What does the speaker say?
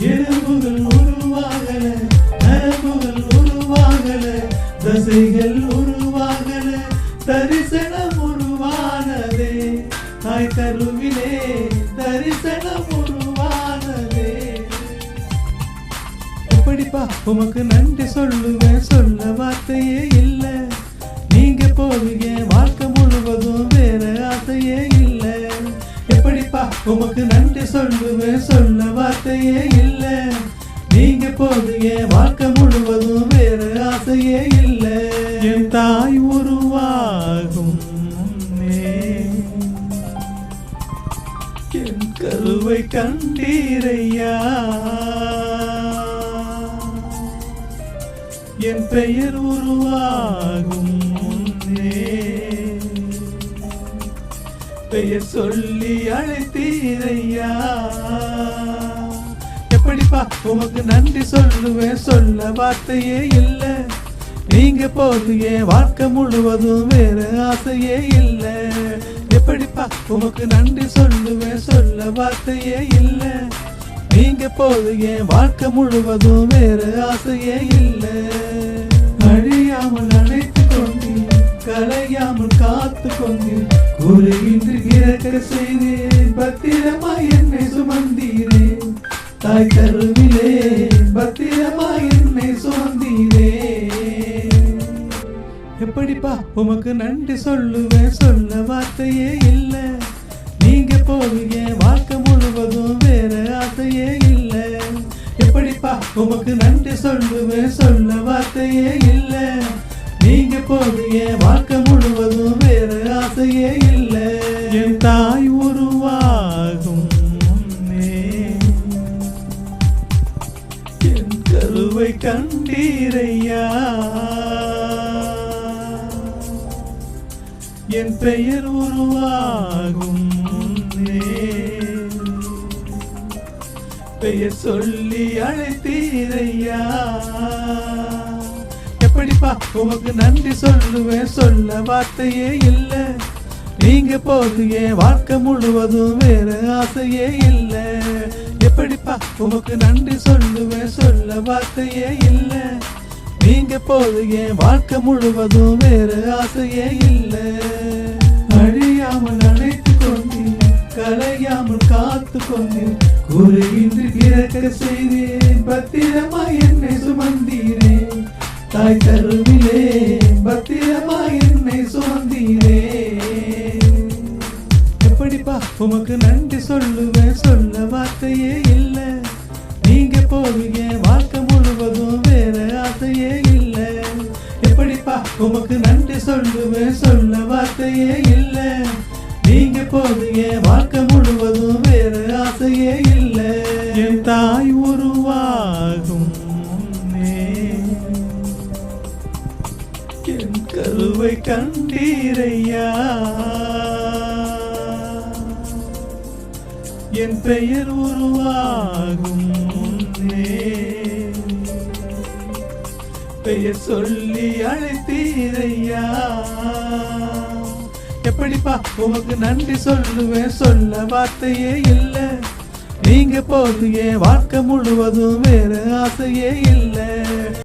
எலும்புகள் உருவாகல நரம்புகள் உருவாகல தசைகள் உருவாகல தரிசனம் உருவானதே. தாய் கருவிலே தரிசனம் உருவானதே. எப்படிப்பா உமக்கு நன்றி சொல்லுவேன் சொல்ல வார்த்தையே இல்லை. நீங்க போவீங்க நன்றி சொல்லுவேன் சொல்ல வார்த்தையே இல்லை. நீங்க போவீங்க வாழ்க்கை முழுவதும் வேற ஆசையே இல்லை. என் தாய் உருவாகும் என் கருவை கண்டீரையா. என் பெயர் உருவாகும் முன்னே. பெயர் சொல்லி அழைத்தீரையா? எப்படிப்பா உமக்கு நன்றி சொல்லுவேன்? சொல்ல வார்த்தையே இல்லை. நீங்க போது என் வாழ்க்கை முழுவதும் வேற ஆசையே இல்லை. எப்படிப்பா உமக்கு நன்றி சொல்லுவேன்? சொல்ல வார்த்தையே இல்லை. நீங்க போது என் வாழ்க்கை முழுவதும் வேற ஆசையே இல்லை. அழியாமல் அழைத்து கொண்டு கலையாமல் காத்து கொண்டு குறையின்றி இறக்க செய்தேன். பத்திரமா என்னை சுமந்தீரே. தாய் கருவிலே பத்திரமா என்னை சுமந்தீரே. எப்படிப்பா உமக்கு நன்றி சொல்லுவேன்? சொல்ல வார்த்தையே இல்லை. நீங்க போவீங்க வாழ்க்கை முழுவதும் வேற ஆசையே இல்லை. எப்படிப்பா உமக்கு நன்றி சொல்லுவேன்? சொல்ல வார்த்தையே இல்லை. நீங்க போவீங்க வாழ்க்கை முழுவதும் வேற ஆசையே இல்லை. என் தாய் உருவாகும் என் கருவை கண்டீரையா. என் பெயர் உருவாகும் பெயர் சொல்லி அழைத்தீரையா. எப்படிப்பா உமக்கு நன்றி சொல்லுவேன் சொல்ல வார்த்தையே இல்லை. நீங்க போது என் வாழ்க்கை முழுவதும் வேற ஆசையே இல்லை. எப்படிப்பா உமக்கு நன்றி சொல்லுவேன் சொல்ல வார்த்தையே இல்லை. நீங்க போது என் வாழ்க்கை முழுவதும் வேற ஆசையே இல்லை. அழியாமல் அழைத்து கொண்டு கலையாமல் காத்து கொண்டு குறையின்றி பிறக்க செய்தேன் பத்திரமா என்னை சுமந்தீரே. தாய் கருவிலே பத்திரமாய் என்னை சுமந்தீரே. எப்படிப்பா உமக்கு நன்றி சொல்லுவேன்? சொல்ல வார்த்தையே இல்ல. நீங்க போவீங்க வாழ்க்கை முழுவதும் வேற ஆசையே இல்ல. எப்படிப்பா உமக்கு நன்றி சொல்லுவேன்? சொல்ல வார்த்தையே இல்ல. நீங்க போவீங்க வாழ்க்கை முழுவதும் வேற ஆசையே இல்ல. என் தாய் என் கருவை கண்டீரையா? என் பெயர் உருவாகும் முன்னே. பெயர் சொல்லி அழைத்தீரையா? எப்படிப்பா உமக்கு நன்றி சொல்லுவேன்? சொல்ல வார்த்தையே இல்லை. நீங்க போது என் வாழ்க்கை முழுவதும் வேற ஆசையே இல்லை.